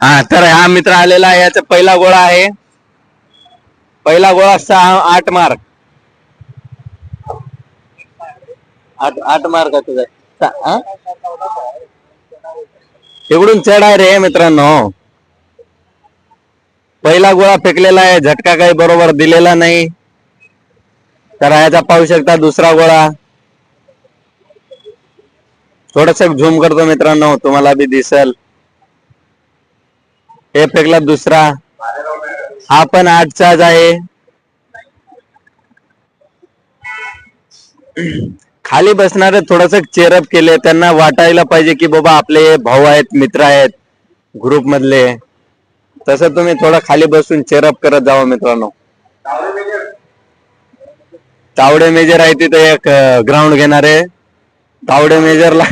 हा तर हा मित्र आलेला आहे. याचा पहिला गोळा आहे. पहिला गोळा सहा आठ मार्क. आठ आठ मार्क तुझा. तिकडून चढ आहे रे मित्रांनो. पहिला गोळा फेकलेला आहे. झटका काही बरोबर दिलेला नाही. तर ह्याचा पाहू शकता दुसरा गोळा. थोडस झूम करतो मित्रांनो. तुम्हाला बी दिसल. हे फेकला दुसरा. हा पण आठचाच आहे. खाली बसणारे थोडस चेअरअप केले. त्यांना वाटायला पाहिजे की बाबा आपले भाऊ आहेत मित्र आहेत ग्रुप मधले. तसं तुम्ही थोडं खाली बसून चेअरअप करत जावं मित्रांनो. तावडे मेजर आहे तिथे एक ग्राउंड घेणारे. तावडे मेजरला.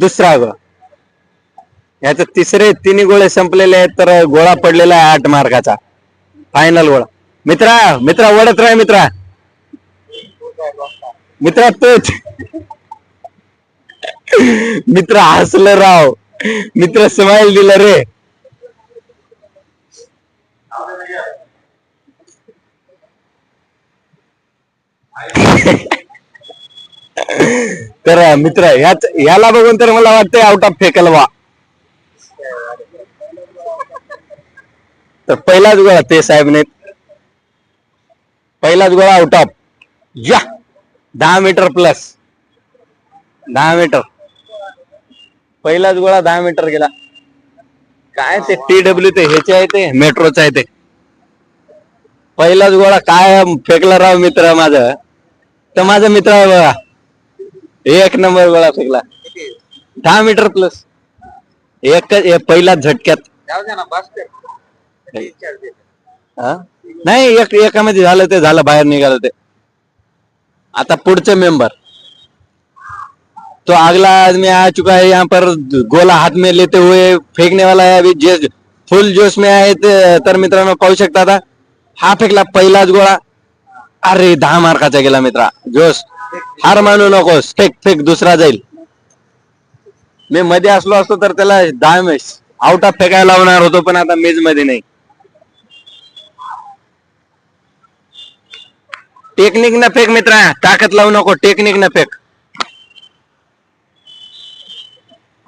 दुसरा गोळा याचे तिसरे तिन्ही गोळे संपलेले आहेत तर गोळा पडलेला आहे आठ मार्काचा फायनल गोळा. मित्रा मित्रा ओढत राह मित्रा. मित्रा तोच. मित्र हसलं राव. मित्र स्माइल दिलं रे. तर मित्र याच याला बघून तर मला वाटतंय आउट ऑफ फेकल वा तर पहिलाच गोळा ते साहेबने. पहिलाच गोळा आउट ऑफ या! दहा मीटर प्लस दहा मीटर पहिलाच गोळा दहा मीटर गेला. काय ते टी डब्ल्यू ते ह्याचे आहे ते मेट्रोचं आहे ते. पहिलाच गोळा काय फेकला राव मित्र माझ. तर माझा मित्र आहे बघा. एक नंबर गोळा फेकला. दहा मीटर प्लस एक एक पहिला झटक्यात. हा? नाही एक एकामध्ये झालं ते झालं बाहेर निघालं ते. आता पुढचे मेंबर तो अगला आदमी आ चुका है यहाँ पर गोला हाथ में लेते हुए फेंकने वाला है अभी। जे फुल जोश में आहे तर मित्रांनो पाहू शकता आता। हा फेकला पहिलाच गोळा। अरे दहा मार्काचा गेला मित्रा. जोश. हार मानू नकोस. फेक फेक दुसरा जाईल. मी मध्ये असलो असतो तर त्याला दहा आउट ऑफ फेकायला लावणार होतो पण आता मेजमध्ये नाही. टेक्निक न फेक मित्रा. ताकद लावू नको. टेक्निक न फेक.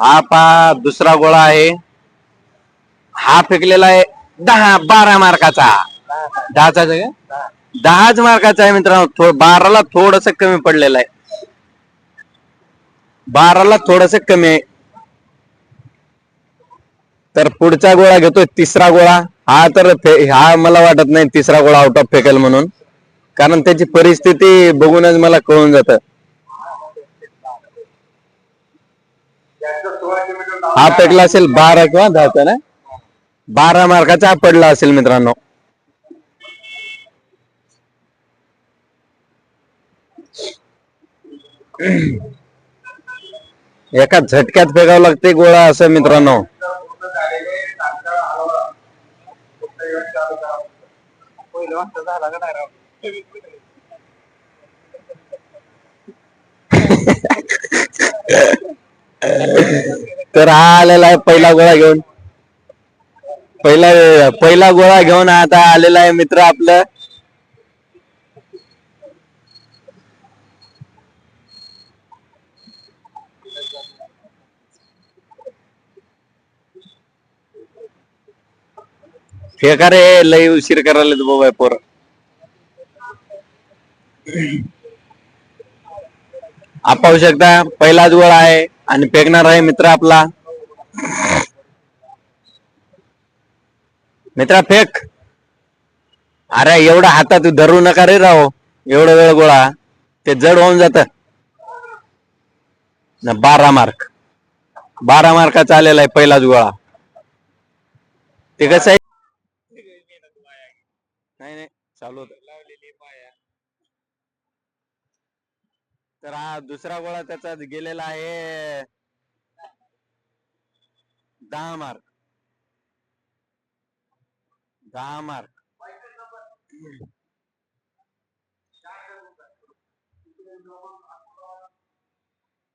हा पा दुसरा गोळा आहे. हा फेकलेला आहे दहा बारा मार्काचा. दहाचा का? दहाच मार्काचा आहे मित्रांनो. थो- बाराला थोडस कमी पडलेला आहे. बाराला थोडस कमी आहे. तर पुढचा गोळा घेतोय तिसरा गोळा. हा तर हा मला वाटत नाही तिसरा गोळा आउट ऑफ फेकेल म्हणून. कारण त्याची परिस्थिती बघूनच मला कळून जात. हा पडला असेल बारा किंवा दहाचा ना बारा मार्काचा हा पडला असेल मित्रांनो. एका झटक्यात फेगावं लागते गोळा असं मित्रांनो. तर हा आलेला आहे पहिला गोळा घेऊन. पहिला पहिला गोळा घेऊन आता आलेला आहे मित्र आपलं. का रे लई उशीर करायला बाबा पोर. आप पाहू शकता पहिलाच गोळा आहे आणि फेकणार आहे मित्र आपला. मित्रा फेक. अरे एवढा हातात धरू नका रे राहो एवढा वेळ गोळा. ते जड होऊन जात. बारा मार्क. बारा मार्काचा आलेला आहे पहिलाच गोळा ते कसं आहे? नाही नाही चालू होत. तर हा दुसरा गोळा त्याचा गेलेला आहे. दहा मार्क. दहा मार्क.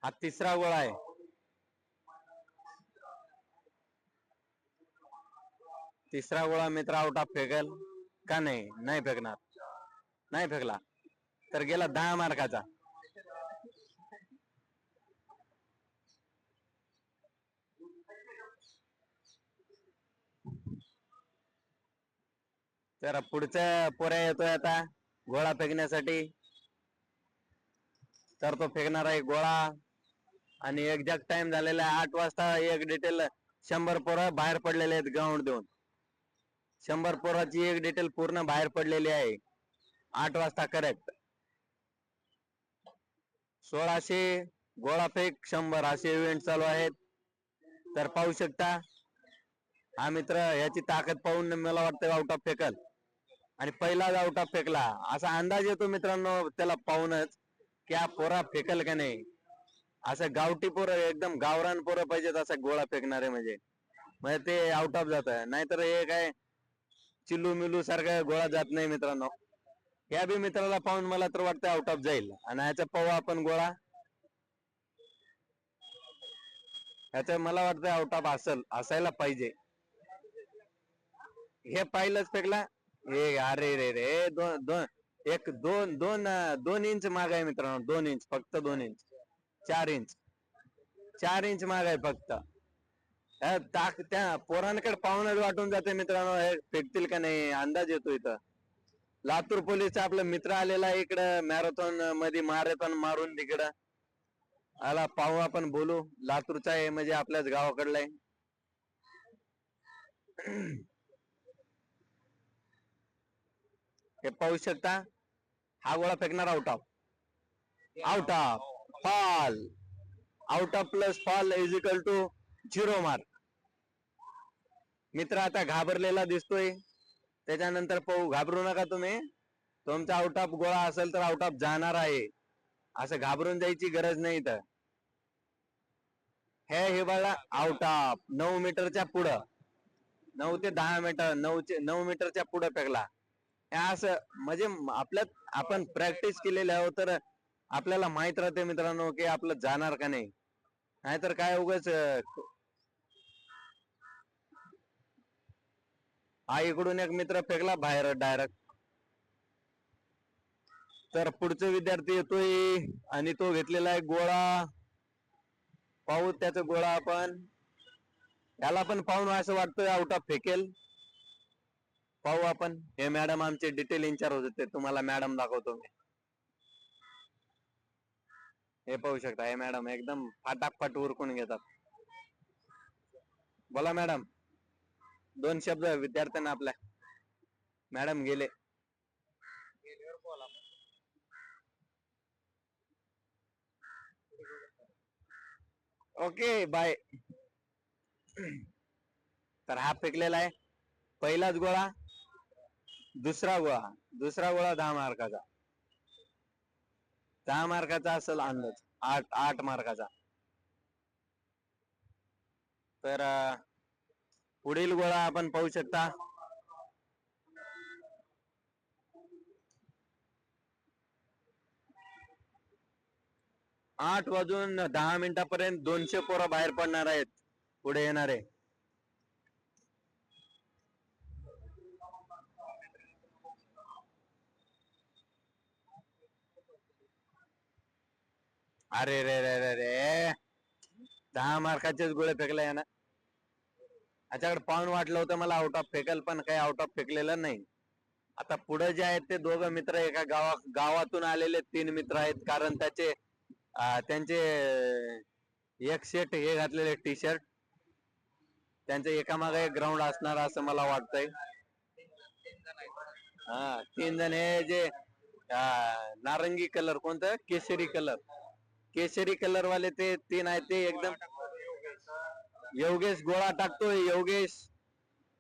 हा तिसरा गोळा आहे. तिसरा गोळा मित्र आउट ऑफ फेकल. का नाही? नाही फेकणार. नाही फेकला. तर गेला दहा मार्काचा. तर पुढचा पोऱ्या येतोय आता गोळा फेकण्यासाठी. तर तो फेकणार आहे गोळा आणि एक्झॅक्ट टाइम झालेला आहे आठ वाजता एक डिटेल शंभर पोरं बाहेर पडलेले आहेत ग्राउंड देऊन. शंभर पोराची एक डिटेल पूर्ण बाहेर पडलेली आहे. आठ वाजता करेक्ट सोळाशे गोळा फेक शंभर. असे इव्हेंट चालू आहेत. तर पाहू शकता. हा मित्र याची ताकद पाहून मला वाटतं आउट ऑफ फेकल आणि पहिलाच आउट ऑफ फेकला. असा अंदाज येतो मित्रांनो त्याला पाहूनच की हा पोरा फेकल का नाही? असं गावठी पोरं एकदम गावरान पोरं पाहिजेत असं गोळा फेकणारे म्हणजे. म्हणजे ते आउट ऑफ जात. नाहीतर हे काय चिल्लू मिल्लू सारखा गोळा जात नाही मित्रांनो. या बी मित्राला पाहून मला तर वाटतं आउट ऑफ जाईल आणि ह्याचा पाहू आपण गोळा. ह्याचं मला वाटतं आउट ऑफ असल असायला पाहिजे. हे पाहिलंच फेकला. ए अरे रे रे दोन दोन एक दोन दोन दोन इंच माग आहे मित्रांनो दोन इंच फक्त दोन इंच चार इंच चार इंच माग आहे फक्त. ताक त्या पोरांकडे पाहुणच वाटून जाते मित्रांनो हे फेकतील का नाही अंदाज येतो इथं. लातूर पोलीस आपला मित्र आलेला इकडं मॅरेथॉनमध्ये मॅरेथॉन मारून तिकडं. आला पाहू आपण बोलू. लातूरचा आहे म्हणजे आपल्याच गावाकडला आहे. हे पाहू शकता? हा गोळा फेकणार out of out of fall out of plus fall is equal to zero mark मित्र आता घाबरलेला दिसतोय. त्याच्यानंतर पाहू घाबरू नका तुम्ही. तुमचा आउट ऑफ गोळा असेल तर आउट ऑफ जाणार आहे. असं घाबरून जायची गरज नाही तर हे हे बघा आउट ऑफ नऊ मीटरच्या पुढं. नऊ ते दहा मीटर नऊ नऊ मीटरच्या पुढं फेकला. असं म्हणजे आपल्यात आपण प्रॅक्टिस केलेली आहोत तर आपल्याला माहीत राहते मित्रांनो की आपलं जाणार का नाही. नाहीतर काय उगाच हा इकडून एक मित्र फेकला बाहेर डायरेक्ट तर पुढचा विद्यार्थी येतोय आणि तो घेतलेला आहे गोळा. पाहू त्याचा गोळा आपण. याला पण पाहून असं वाटतंय आउट ऑफ फेकेल. पाहू आपण. हे मॅडम आमचे डिटेल इन्चार्ज होते ते तुम्हाला मॅडम दाखवतो मी. हे पाहू शकता हे मॅडम एकदम फाटाफाट उरकून घेतात. बोला मॅडम. दोन शब्द विद्यार्थ्यांना आपल्या. मॅडम गेले. Okay bye. तर हा फेकलेला आहे. पहिलाच गोळा. दुसरा गोळा दुसरा गोळा दहा मार्काचा. दहा मार्काचा असेल अंदाज. आठ आठ मार्काचा. तर पुढील गोळा आपण पाहू शकता. आठ वाजून दहा मिनिटापर्यंत दोनशे पोरं बाहेर पडणार आहेत. पुढे येणारे. अरे रे रे रे रे. दहा मार्काचेच गोळे फेकले यानं. याच्याकडे पाहून वाटलं होतं मला आउट ऑफ फेकल पण काही आउट ऑफ फेकलेलं नाही. आता पुढे जे आहेत ते दोघं मित्र एका गावा गावातून आलेले तीन मित्र आहेत. कारण त्याचे त्यांचे एक शेट हे घातलेले टी शर्ट त्यांचं एकामागे एक ग्राउंड असणार असं मला वाटतंय. हा तीन जण हे जे नारंगी कलर कोणतं? केशरी कलर केशरी कलर वाले ते तीन आहेत ते एकदम योगेश गोळा टाकतोय योगेश.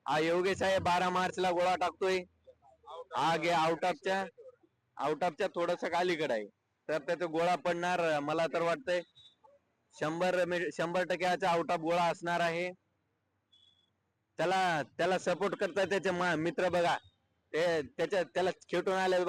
हा योगेश आहे बारा मार्च ला गोळा टाकतोय. हा गे आउट ऑफच्या आउट ऑफच्या थोडस अलीकडे आहे. तर त्याचा गोळा पडणार मला तर वाटतंय. शंभर शंभर टक्क्याचा आउट ऑफ गोळा असणार आहे. त्याला त्याला सपोर्ट करतात त्याचे मित्र बघा. ते त्याच्या त्याला खेटून आले